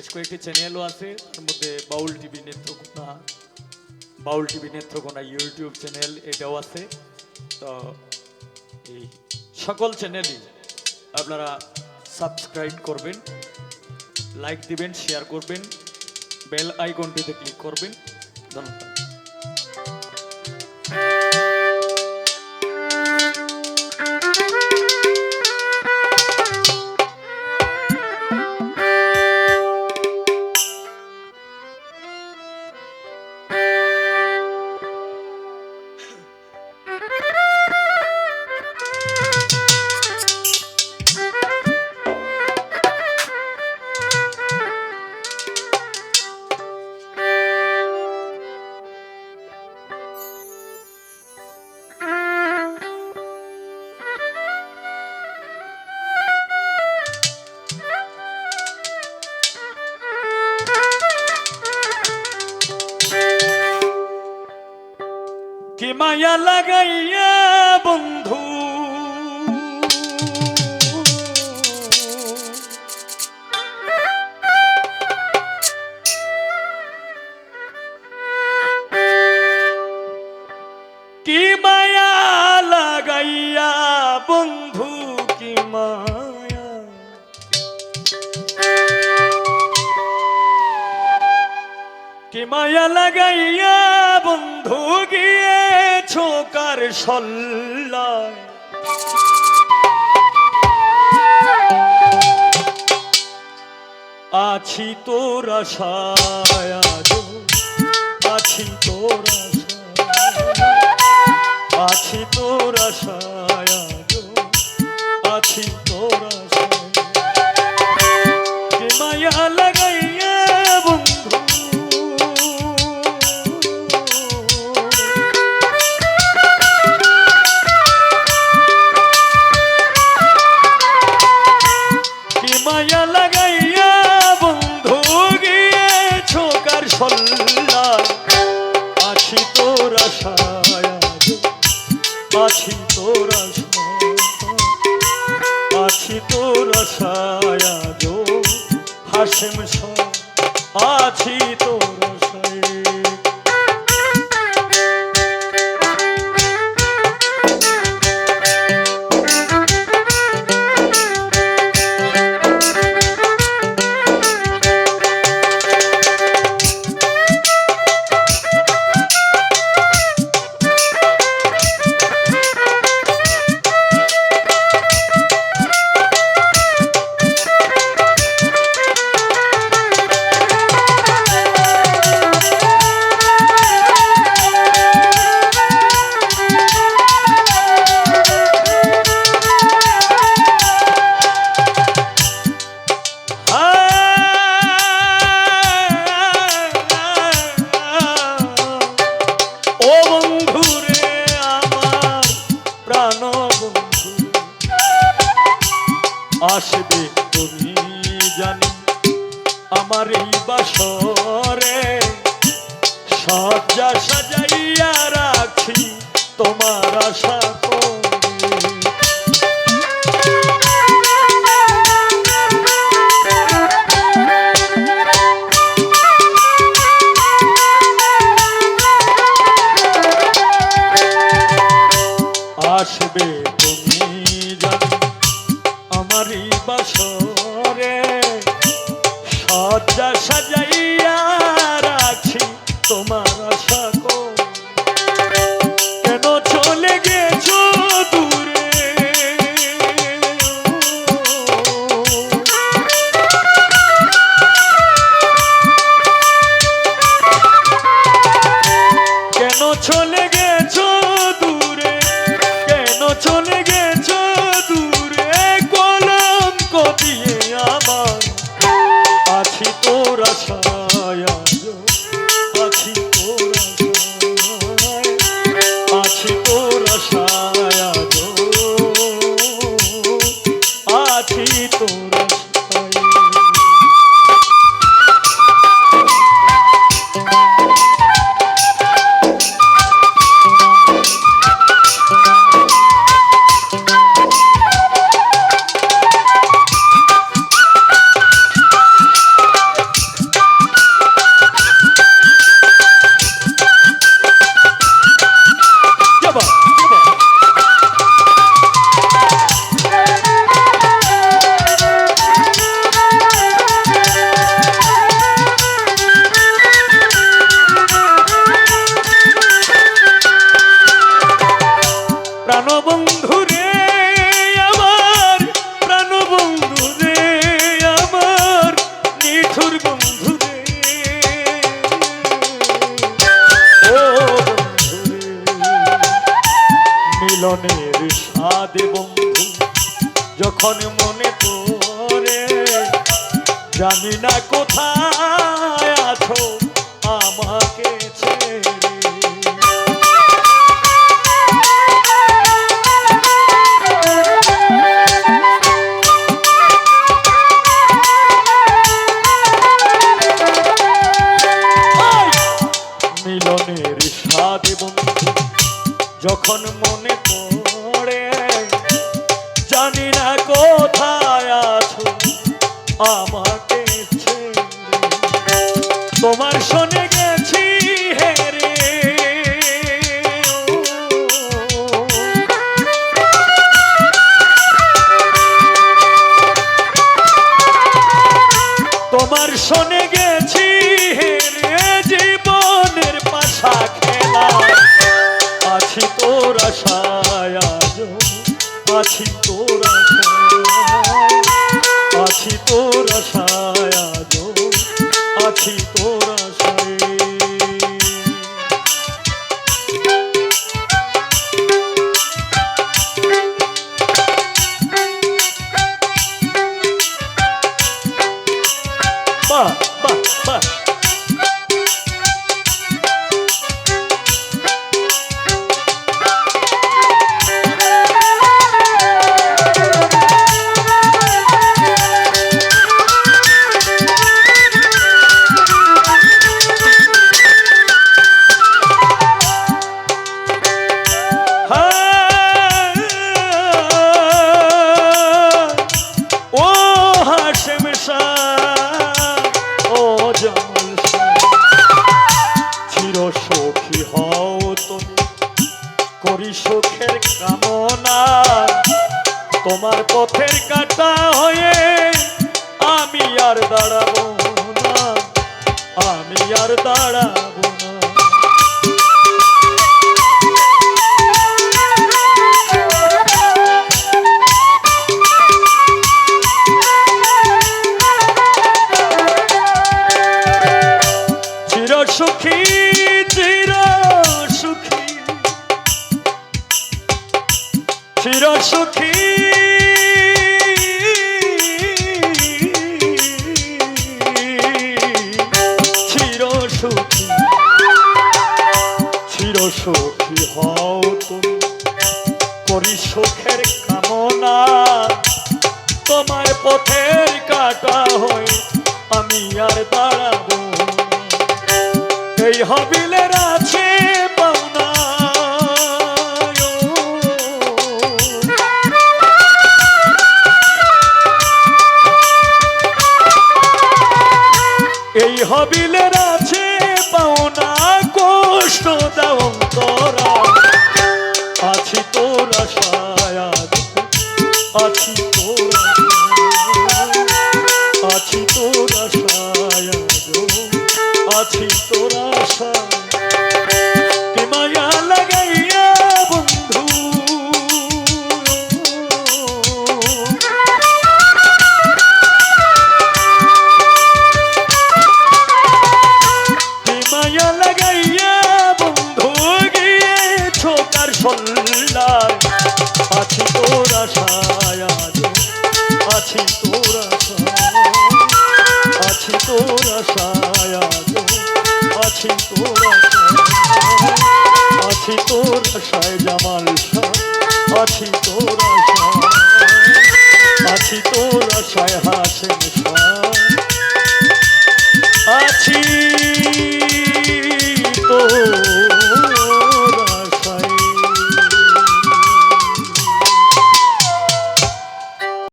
বেশ কয়েকটি চ্যানেলও আছে তার মধ্যে Baul TV Netrokona, Baul TV Netrokona YouTube channel এটাও আছে। তো এই সকল চ্যানেলই আপনারা সাবস্ক্রাইব করবেন লাইক দিবেন শেয়ার করবেন বেল আইকনটিতে ক্লিক করবেন। ধন্যবাদ। লাগাইয়া বন্ধু কি মায়া লাগাইয়া বন্ধু গিয়ে ছোকার সল্লায়? আছি তোর আশায় আছি তোর আছি তোর আশায় সব আছি তোর আসবে তুমি জানি আমার এই বাসরে। সজ্জা সাজাইয়া রাখি তোমার আশা। চলে গেছো দূরে? কেন চলে গেছো মরণের সাদে বন্ধু যখন মনে তোরে জানি না কোথায় Ama শাহ, ও জলসা চির সখী হও তুমি। করি সুখের কামনা তোমার পথের কাটা হয়ে আমি আর দাঁড়াবো না। আমি আর দাঁড়াবো সুখী। চির সুখী চির সুখী হও তোমার পথের কাটা হয়ে আমি আর দাঁড়াবো এই হবিলের আছে হবিলের আছে পাওনা কষ্ট দাও তোরা আছি তোর আশায় আছি তোর আছি আছি আছি তোর আছি তোর আশায় হাসেন আছি